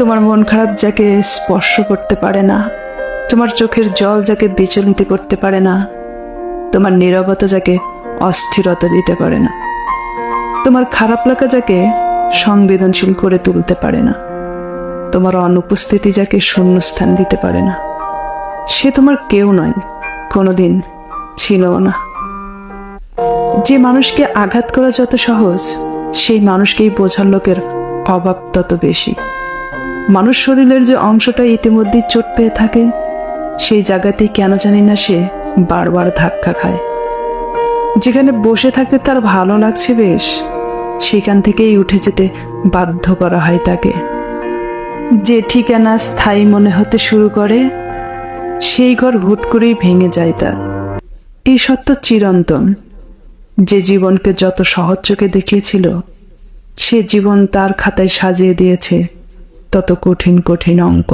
তোমার মন খারাপ যাকে স্পর্শ করতে পারে না, তোমার চোখের জল যাকে বিচলিত করতে পারে না, তোমার নীরবতা যাকে অস্থিরতা দিতে পারে না, তোমার খারাপ লাগা যাকে সংবেদনশীল করে তুলতে পারে না, তোমার অনুপস্থিতি যাকে শূন্যস্থান দিতে পারে না। সে তোমার কেউ নয়, কোনোদিন ছিলও না। যে মানুষকে আঘাত করা যত সহজ, সেই মানুষকেই বোঝার লোকের অভাব তত বেশি। মানুষ শরীরের যে অংশটা ইতিমধ্যেই চোট পেয়ে থাকে, সেই জায়গাতেই কেন জানি না সে বারবার ধাক্কা খায়। যেখানে বসে থাকতে তার ভালো লাগছে বেশ, সেখান থেকেই উঠে যেতে বাধ্য করা হয় তাকে। যে ঠিকানা স্থায়ী মনে হতে শুরু করে, সেই ঘর হুট করেই ভেঙে যায় তার। এই সত্য চিরন্তন। যে জীবনকে যত সহজ চোখে দেখিয়েছিল, সে জীবন তার খাতায় সাজিয়ে দিয়েছে। তত কঠিন কঠিন অঙ্ক।